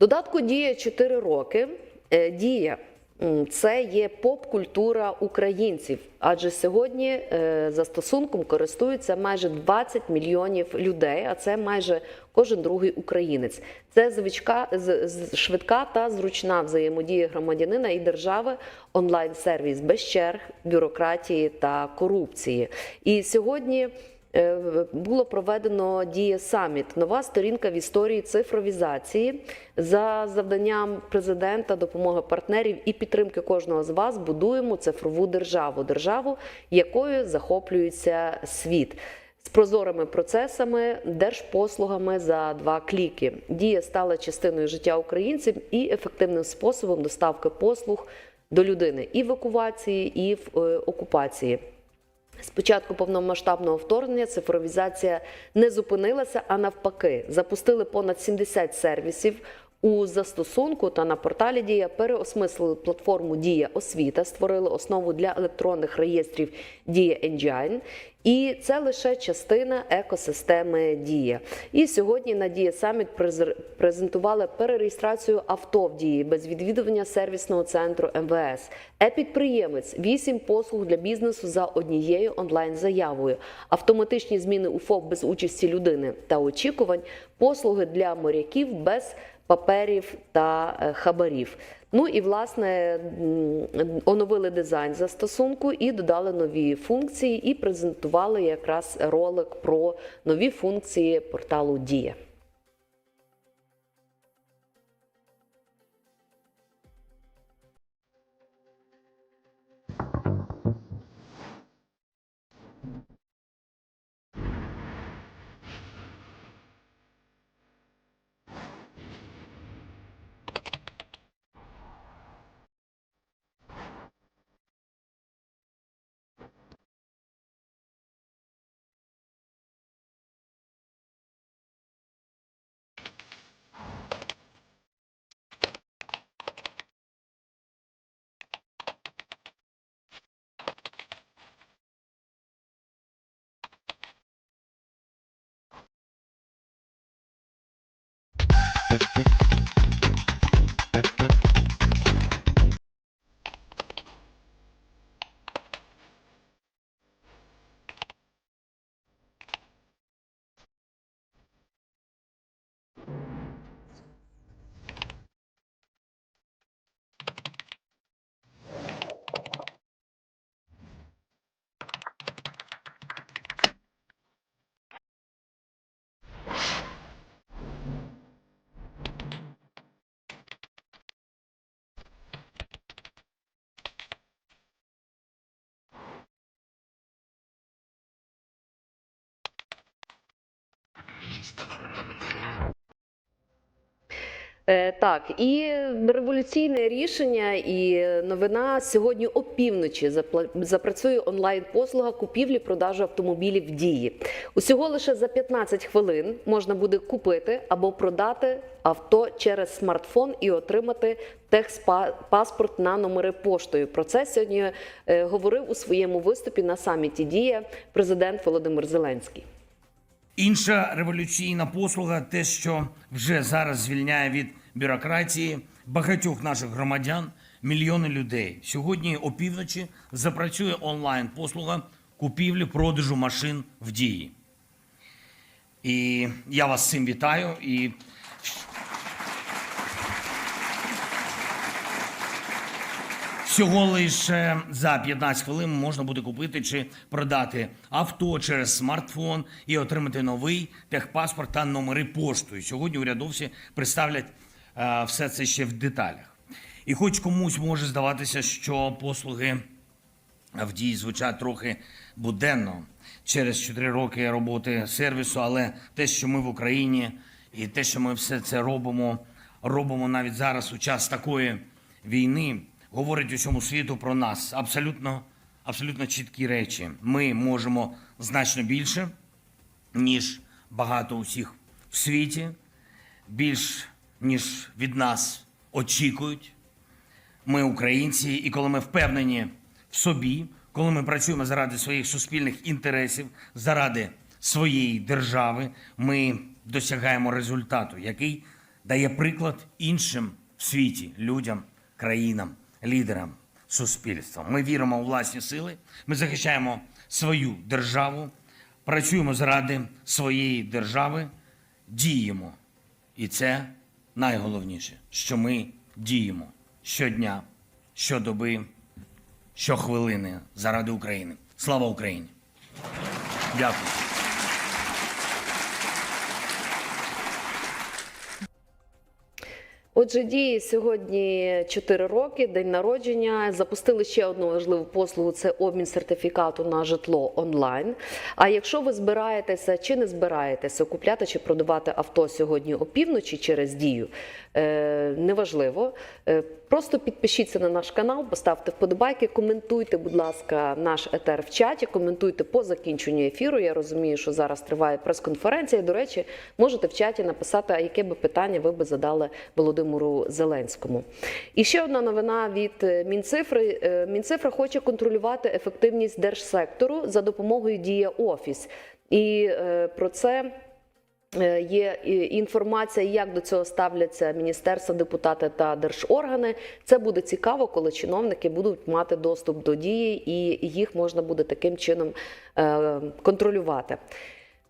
Додатку діє 4 роки. Е, Дія це є поп-культура українців, адже сьогодні е, застосунком користуються майже 20 мільйонів людей, а це майже кожен другий українець. Це звичка, з- швидка та зручна взаємодія громадянина і держави, онлайн-сервіс без черг, бюрократії та корупції. І сьогодні. Е, було проведено діє саміт, нова сторінка в історії цифровізації за завданням президента, допомоги партнерів і підтримки кожного з вас. Будуємо цифрову державу, державу, якою захоплюється світ. З прозорими процесами, держпослугами за два кліки. Дія стала частиною життя українців і ефективним способом доставки послуг до людини і в евакуації, і в е, окупації. З початку повномасштабного вторгнення цифровізація не зупинилася, а навпаки, запустили понад 70 сервісів у застосунку та на порталі Дія переосмислили платформу Дія освіта, створили основу для електронних реєстрів Дія Engine. І це лише частина екосистеми Дія. І сьогодні на Дія Саміт презентували перереєстрацію авто в дії без відвідування сервісного центру МВС. Е-підприємець 8 послуг для бізнесу за однією онлайн-заявою, автоматичні зміни у ФОП без участі людини та очікувань, послуги для моряків без паперів та е, хабарів. Ну і власне оновили дизайн застосунку і додали нові функції, і презентували якраз ролик про нові функції порталу Дія. Так, і революційне рішення і новина сьогодні опівночі запрацює онлайн-послуга купівлі-продажу автомобілів дії. Усього лише за 15 хвилин можна буде купити або продати авто через смартфон і отримати техпаспорт на номери поштою. Про це сьогодні е, говорив у своєму виступі на саміті Дія президент Володимир Зеленський. Інша революційна послуга те, що вже зараз звільняє від бюрократії багатьох наших громадян, мільйони людей. Сьогодні опівночі запрацює онлайн послуга купівлі продажу машин в дії. І я вас з цим вітаю. І Всього лише за 15 хвилин можна буде купити чи продати авто через смартфон і отримати новий техпаспорт та номери поштою. Сьогодні урядовці представлять е, все це ще в деталях. І хоч комусь може здаватися, що послуги в дії звучать трохи буденно через 4 роки роботи сервісу, але те, що ми в Україні, і те, що ми все це робимо, робимо навіть зараз у час такої війни, говорить усьому світу про нас. Абсолютно, абсолютно чіткі речі. Ми можемо значно більше, ніж багато усіх в світі, більш ніж від нас очікують. Ми українці, і коли ми впевнені в собі, коли ми працюємо заради своїх суспільних інтересів, заради своєї держави, ми досягаємо результату, який дає приклад іншим в світі, людям, країнам, лідерам, суспільствам. Ми віримо у власні сили, ми захищаємо свою державу, працюємо заради своєї держави, діємо. І це найголовніше, що ми діємо щодня, щодоби, щохвилини заради України. Слава Україні! Дякую. Отже, дії сьогодні 4 роки, день народження. Запустили ще одну важливу послугу: це обмін сертифікату на житло онлайн. А якщо ви збираєтеся чи не збираєтеся купляти чи продавати авто сьогодні опівночі через дію, е, неважливо. Е, Просто підпишіться на наш канал, поставте вподобайки, коментуйте, будь ласка, наш етер в чаті, коментуйте по закінченню ефіру. Я розумію, що зараз триває прес-конференція. До речі, можете в чаті написати, а яке би питання ви би задали Володимиру Зеленському. І ще одна новина від е, Мінцифри. Е, Мінцифра хоче контролювати ефективність держсектору за допомогою Дія Офіс. І е, про це. Є інформація, як до цього ставляться міністерства, депутати та держоргани. Це буде цікаво, коли чиновники будуть мати доступ до дії, і їх можна буде таким чином контролювати.